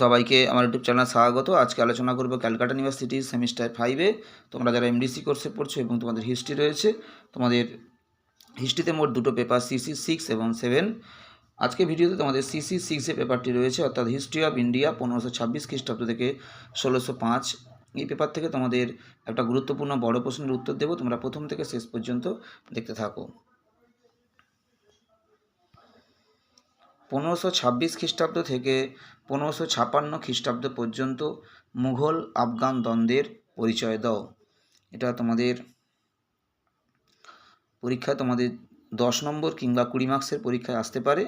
সবাইকে আমার YouTube channel স্বাগত। আজকে আলোচনা করব ক্যালকাটা ইউনিভার্সিটি সেমিস্টার ফাইভে তোমরা যারা এমডিসি কোর্সে পড়ছো এবং তোমাদের হিস্ট্রি রয়েছে, তোমাদের হিস্ট্রিতে মোট দুটো পেপার সিসি সিক্স এবং সেভেন আজকে ভিডিওতে তোমাদের সিসি সিক্সের পেপারটি রয়েছে, অর্থাৎ হিস্ট্রি অফ ইন্ডিয়া পনেরোশো ছাব্বিশ খ্রিস্টাব্দ থেকে ষোলোশো পাঁচ। এই পেপার থেকে তোমাদের একটা গুরুত্বপূর্ণ বড় প্রশ্নের উত্তর দেবো, তোমরা প্রথম থেকে শেষ পর্যন্ত দেখতে থাকো। পনেরোশো ছাব্বিশ খ্রিস্টাব্দ থেকে পনেরোশো ছাপান্ন খ্রিস্টাব্দ পর্যন্ত মুঘল আফগান দ্বন্দ্বের পরিচয় দাও। এটা তোমাদের পরীক্ষায় তোমাদের দশ নম্বর কিংবা কুড়ি মার্কসের পরীক্ষায় আসতে পারে।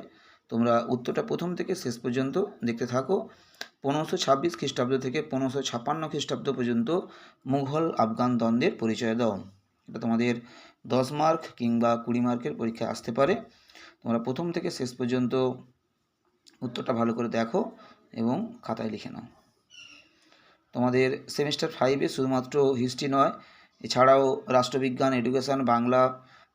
তোমরা উত্তরটা প্রথম থেকে শেষ পর্যন্ত দেখতে থাকো। পনেরোশো ছাব্বিশ খ্রিস্টাব্দ থেকে পনেরোশো ছাপান্ন খ্রিস্টাব্দ পর্যন্ত মুঘল আফগান দ্বন্দ্বের পরিচয় দাও। এটা তোমাদের দশ মার্ক কিংবা কুড়ি মার্কের পরীক্ষায় আসতে পারে। তোমরা প্রথম থেকে শেষ পর্যন্ত উত্তরটা ভালো করে দেখো এবং খাতায় লিখে নাও। তোমাদের সেমিস্টার ফাইভে শুধুমাত্র হিস্ট্রি নয়, এছাড়াও রাষ্ট্রবিজ্ঞান এডুকেশান বাংলা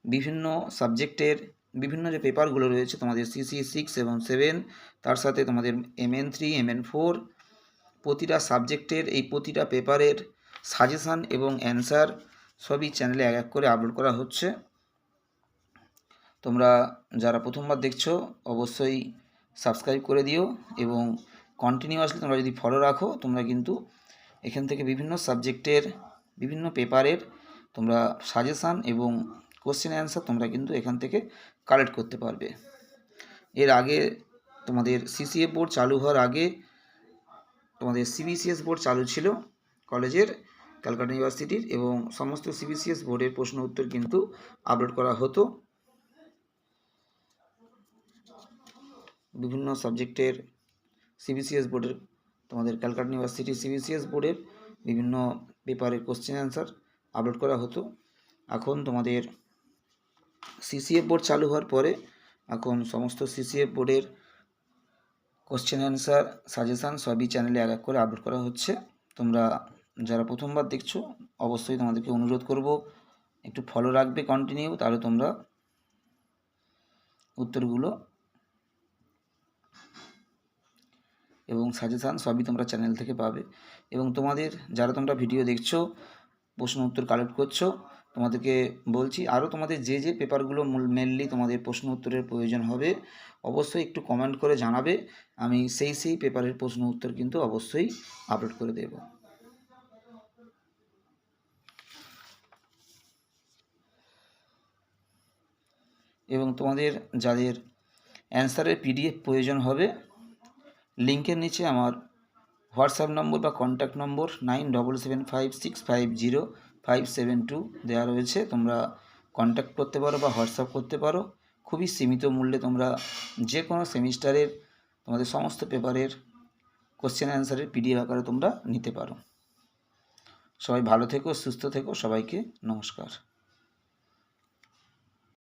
বিভিন্ন সাবজেক্টের বিভিন্ন যে পেপারগুলো রয়েছে তোমাদের সিসি সিক্স এবং সেভেন তার সাথে তোমাদের M N three M N four প্রতিটা সাবজেক্টের এই প্রতিটা পেপারের সাজেশান এবং অ্যান্সার সবই চ্যানেলে এক এক করে আপলোড করা হচ্ছে। তোমরা যারা প্রথমবার দেখছ, অবশ্যই সাবস্ক্রাইব করে দিও এবং কন্টিনিউয়াসলি তোমরা যদি ফলো রাখো, তোমরা কিন্তু এখান থেকে বিভিন্ন সাবজেক্টের, বিভিন্ন পেপারের তোমরা সাজেশান এবং কোশ্চেন অ্যান্সার তোমরা কিন্তু এখান থেকে কালেক্ট করতে পারবে। এর আগে তোমাদের সিসিএ বোর্ড চালু হওয়ার আগে তোমাদের সিবিসিএস বোর্ড চালু ছিল কলেজের, ক্যালকাটা ইউনিভার্সিটির এবং সমস্ত সিবিসিএস বোর্ডের প্রশ্ন উত্তর কিন্তু আপলোড করা হতো। বিভিন্ন সাবজেক্টের সিবিসিএস বোর্ডের তোমাদের ক্যালকাটা ইউনিভার্সিটি সিবিসিএস বোর্ডের বিভিন্ন পেপারের কোশ্চেন অ্যান্সার আপলোড করা হতো। এখন তোমাদের সিসিএফ বোর্ড চালু হওয়ার পরে এখন সমস্ত সিসিএফ বোর্ডের কোশ্চেন অ্যান্সার সাজেশান সবই চ্যানেলে এক এক করে আপলোড করা হচ্ছে। তোমরা যারা প্রথমবার দেখছ, অবশ্যই তোমাদেরকে অনুরোধ করব, একটু ফলো রাখবে কন্টিনিউ তাহলে তোমরা উত্তরগুলো এবং সাজেশান সবই তোমরা চ্যানেল থেকে পাবে। এবং তোমাদের যারা তোমরা ভিডিও দেখছ, প্রশ্ন উত্তর কালেক্ট করছ, তোমাদেরকে বলছি আরও তোমাদের যে যে পেপারগুলো মেনলি তোমাদের প্রশ্ন উত্তরের প্রয়োজন হবে, অবশ্যই একটু কমেন্ট করে জানাবে। আমি সেই সেই পেপারের প্রশ্ন উত্তর কিন্তু অবশ্যই আপলোড করে দেব। এবং তোমাদের যাদের অ্যান্সারের পিডিএফ প্রয়োজন হবে লিঙ্কের নিচে আমার হোয়াটসঅ্যাপ নম্বর বা contact number nine double seven five six five zero five seven two দেওয়া রয়েছে। তোমরা কন্ট্যাক্ট করতে পারো বা হোয়াটসঅ্যাপ করতে পারো। খুবই সীমিত মূল্যে তোমরা যে কোনো সেমিস্টারের তোমাদের সমস্ত পেপারের কোশ্চেন অ্যান্সারের পিডিএফ আকারে তোমরা নিতে পারো। সবাই ভালো থেকো, সুস্থ থেকো, সবাইকে নমস্কার।